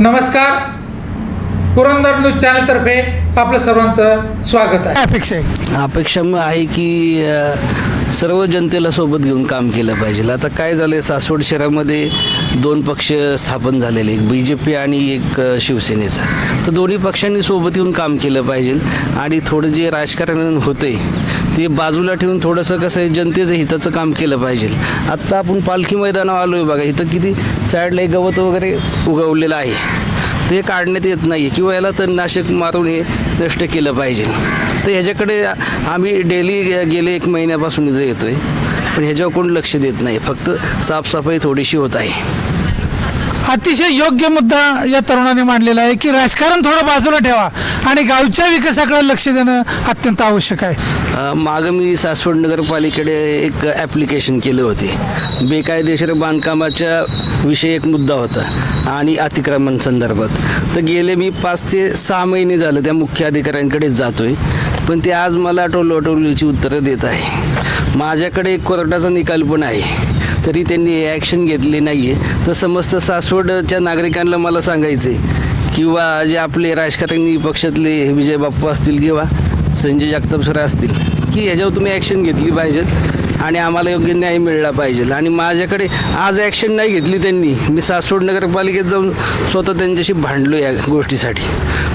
नमस्कार. पुरंदर न्यूज चॅनलतर्फे आपलं सर्वांचं स्वागत आहे. अपेक्षा आहे. अपेक्षा मग आहे की अ, सर्व जनतेला सोबत घेऊन काम केलं पाहिजे. आता काय झालं आहे सासवड शहरामध्ये दोन पक्ष स्थापन झालेले एक बी जे पी आणि एक अ, शिवसेनेचा. तर दोन्ही पक्षांनी सोबत येऊन काम केलं पाहिजे. आणि थोडं जे राजकारण होते ते बाजूला ठेवून थोडंसं कसं आहे जनतेचं हिताचं काम केलं पाहिजे. आत्ता आपण पालखी मैदानावर आलो आहे बघा इथं किती साईडला एक गवत वगैरे उगवलेलं आहे. ते काढण्यात येत नाही किंवा याला तणनाशक मारून हे नष्ट केलं पाहिजे. तर ह्याच्याकडे आम्ही डेली गेले एक महिन्यापासून इथं येतो आहे पण ह्याच्यावर कोण लक्ष देत नाही. फक्त साफसफाई थोडीशी होत आहे. अतिशय योग्य मुद्दा या तरुणाने मांडलेला आहे की राजकारण थोडं बाजूला ठेवा आणि गावच्या विकासाकडे लक्ष देणं अत्यंत आवश्यक आहे. मागं मी सासवड नगरपालिकेकडे एक ॲप्लिकेशन केले होते. बेकायदेशीर बांधकामाच्या विषयी एक मुद्दा होता आणि अतिक्रमण संदर्भात. तर गेले मी पाच ते सहा महिने झालं त्या मुख्य अधिकाऱ्यांकडेच जातोय पण ते आज मला टोलवटोलीची उत्तरं देत आहे. माझ्याकडे एक कोर्टाचा निकाल पण आहे. तरी त्यांनी ॲक्शन घेतली नाही आहे तर समस्त सासवडच्या नागरिकांना मला सांगायचं आहे किंवा जे आपले राजकारणी पक्षातले विजय बाप्पू असतील किंवा संजय जगताप सर असतील की ह्याच्यावर तुम्ही ॲक्शन घेतली पाहिजेत आणि आम्हाला योग्य न्याय मिळला पाहिजे. आणि माझ्याकडे आज ॲक्शन नाही घेतली त्यांनी. मी सासवड नगरपालिकेत जाऊन स्वतः त्यांच्याशी भांडलो या गोष्टीसाठी.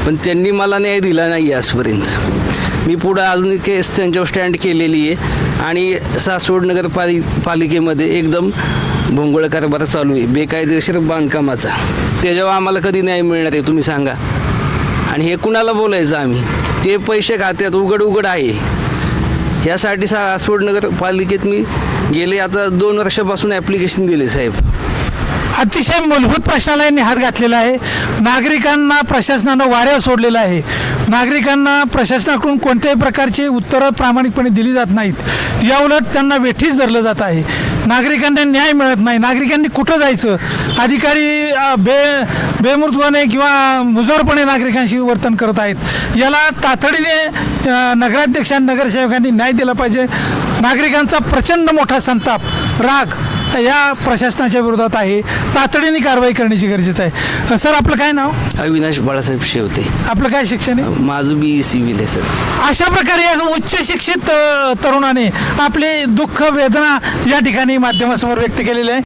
पण त्यांनी मला न्याय दिला नाही आजपर्यंत. मी पुढं अजून केस त्यांच्यावर स्टँड केलेली आहे. आणि सासवड नगरपालि पालिकेमध्ये एकदम भोंगळ कारभार चालू आहे. बेकायदेशीर बांधकामाचा. त्याच्यावर आम्हाला कधी न्याय मिळणार आहे तुम्ही सांगा. आणि हे कुणाला बोलायचं आम्ही? ते पैसे खात्यात उघड उघड आहे. यासाठी सासवड नगरपालिकेत मी गेले आता दोन वर्षापासून ॲप्लिकेशन दिले साहेब. अतिशय मूलभूत प्रश्नाला यांनी हात घातलेला आहे. नागरिकांना प्रशासनानं वाऱ्यावर सोडलेलं आहे. नागरिकांना प्रशासनाकडून कोणत्याही प्रकारची उत्तरं प्रामाणिकपणे दिली जात नाहीत. याउलट त्यांना वेठीच धरलं जात आहे. नागरिकांना न्याय मिळत नाही. नागरिकांनी कुठं जायचं? अधिकारी बे बेमृतपणे किंवा मुजोरपणे नागरिकांशी वर्तन करत आहेत. याला तातडीने नगराध्यक्षां नगराध्यक्षांनी नगरसेवकांनी न्याय दिला पाहिजे. नागरिकांचा प्रचंड मोठा संताप राग या प्रशासनाच्या विरोधात आहे. तातडीने कारवाई करण्याची गरजेचं आहे. सर आपलं काय नाव? अविनाश बाळासाहेब शेवते. आपलं काय शिक्षण आहे? माझं बी सिव्हिल आहे सर. अशा प्रकारे उच्च शिक्षित तरुणाने आपले दुःख वेदना या ठिकाणी माध्यमासमोर व्यक्त केलेले आहे.